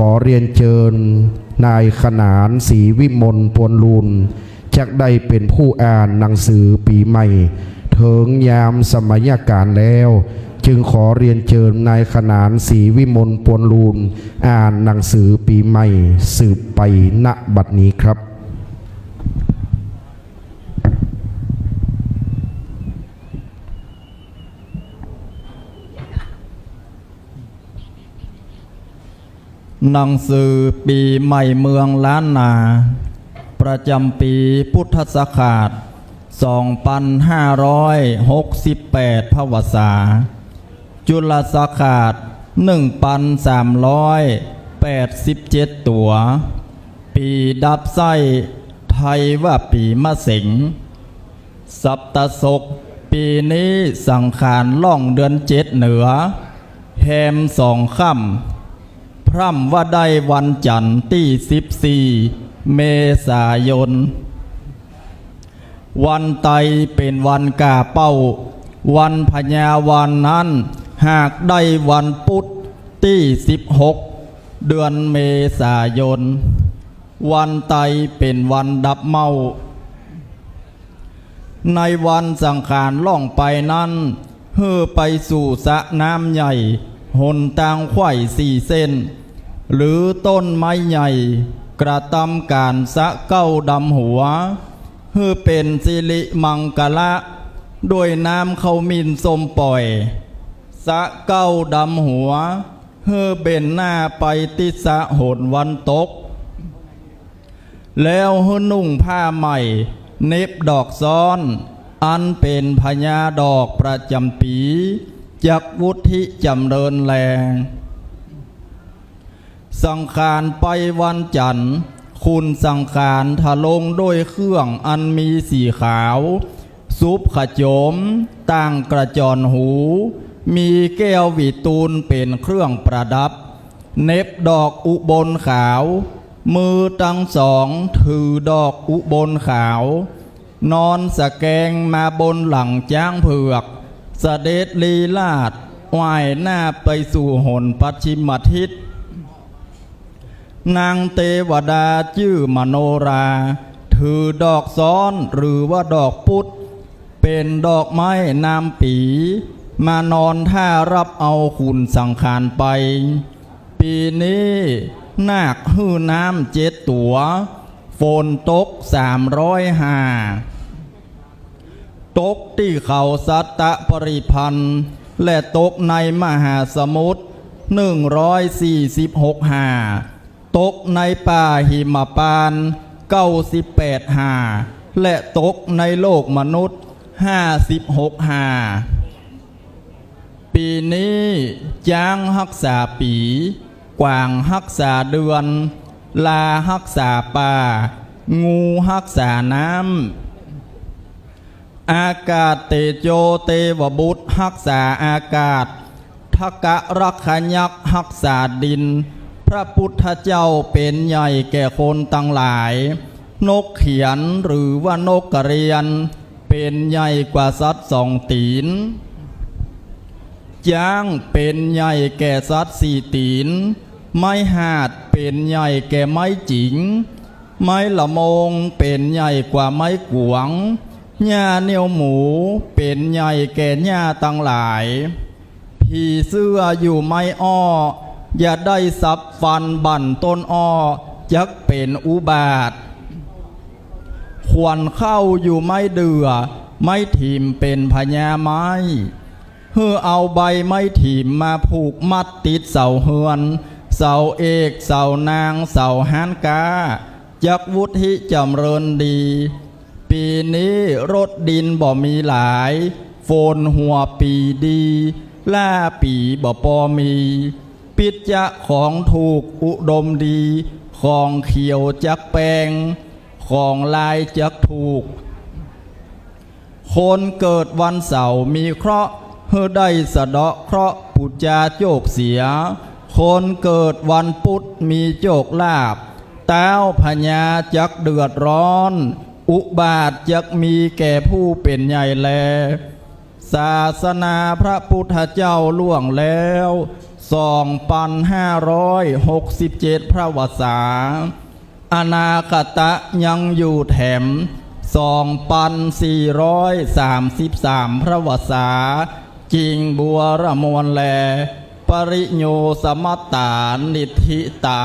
ขอเรียนเชิญ นายขนานศรีวิมลปวนลูนจักได้เป็นผู้อ่านหนังสือปีใหม่ เถิงยามสมัยการแล้ว จึงขอเรียนเชิญนายขนานศรีวิมลปวนลูนอ่านหนังสือปีใหม่ สืบไปณบัดนี้ครับ หนังสือปีใหม่เมืองล้านนา ประจำปีพุทธศักราช 2568 พวสา จุลศักราช 1387 ตัว ปีดับไส้ไทยว่าปีมะเสงสัปตศกปีนี้สังขารล่องเดือนเจ็ดเหนือแฮมสองค่ำ พร่ำว่าได้วันจันทร์ที่สิบสี่เมษายน วันไตเป็นวันกาเป้า วันพญาวันนั้น หากได้วันพุธที่สิบหกเดือนเมษายน วันไตเป็นวันดับเมา ในวันสังขารล่องไปนั้นเฮือไปสู่สระน้ำใหญ่ หนตางไข่สี่เส้น หรือต้นไม้ใหญ่ กระตำการสะเก้าดำหัวเฮือเป็นสิริมังกละ ด้วยน้ำเขามินสมปล่อย สะเก้าดำหัวเฮือเบนหน้าไปติสะโหนวันตก แล้วหือนุ่งผ้าใหม่ เน็บดอกซ้อน อันเป็นพญาดอกประจำปี จักวุฒิจำเริญแรงสังขารไปวันจันทร์ คุณสังขารทะลงด้วยเครื่องอันมีสีขาว ซุปขจมตั้งกระจรหู มีแก้ววีตูนเป็นเครื่องประดับ เน็บดอกอุบลขาว มือทั้งสองถือดอกอุบลขาว นอนสะแกงมาบนหลังจ้างเผือก เสด็จลีลาดว่ายหน้าไปสู่หนปัจฉิมทิศ นางเทวดาชื่อมโนรา ถือดอกซ้อนหรือว่าดอกพุธเป็นดอกไม้นามปี มานอนท่ารับเอาคุณสังขารไป ปีนี้นาคหื้อน้ำเจ็ดตัว ฝนตกสามร้อยห้า ตกที่เขาสัตตะปริพันธ์ และตกในมหาสมุทรหนึ่งร้อยสี่สิบหกหาตกในป่าหิมปานเก้าสิบแปดหาและตกในโลกมนุษย์ห้าสิบหกหาปีนี้จ้างฮักษาปี กวางฮักษาเดือน ลาฮักษาป่า งูฮักษาน้ำ อากาศเตโจเตวบุตรหักษาอากาศทกะรักขยักหักษาดิน พระพุทธเจ้าเป็นใหญ่แก่คนตั้งหลาย นกเขียนหรือว่านกกระเรียน เป็นใหญ่กว่าสัตว์สองตีนจ้างเป็นใหญ่แก่สัตว์สี่ตีน ไม้หาดเป็นใหญ่แก่ไม้จิง ไม้ละมงเป็นใหญ่กว่าไม้กวง ญ้าเนียวหมูเป็นใหญ่แก่หญ้าตั้งหลาย ผีเสื้ออยู่ไม้อ้อ อย่าได้สับฟันบั่นต้นอ้อยักเป็นอุบาท ควันเข้าอยู่ไม้เดือ ไม้ถีมเป็นพญาไม้เฮือเอาใบไม้ถีมมาผูกมัดติดเสาเฮือนเสาเอกเสานางเสาฮานกาจักวุฒิจำเริญดี ปีนี้รถดินบ่มีหลาย โฟนหัวปีดี ล่าปีบ่ปอมี ปิดจะของถูกอุดมดี ของเขียวจักแปลงของลายจักถูก คนเกิดวันเสาร์มีเคราะห์เฮได้สะเดาะเคราะห์ปุจจาโจกเสีย คนเกิดวันพุธมีโจกลาบ เต้าพญาจักเดือดร้อน อุบาทจักมีแก่ผู้เป็นใหญ่แล ศาสนาพระพุทธเจ้าล่วงแล้วสองพันห้าร้อยหกสิบเจ็ดพระวสาอนาคตะยังอยู่แถมสองพันสี่ร้อยสามสิบสามพระวสาจิงบัวระมวลแล ปริโยสมตตานิธิตา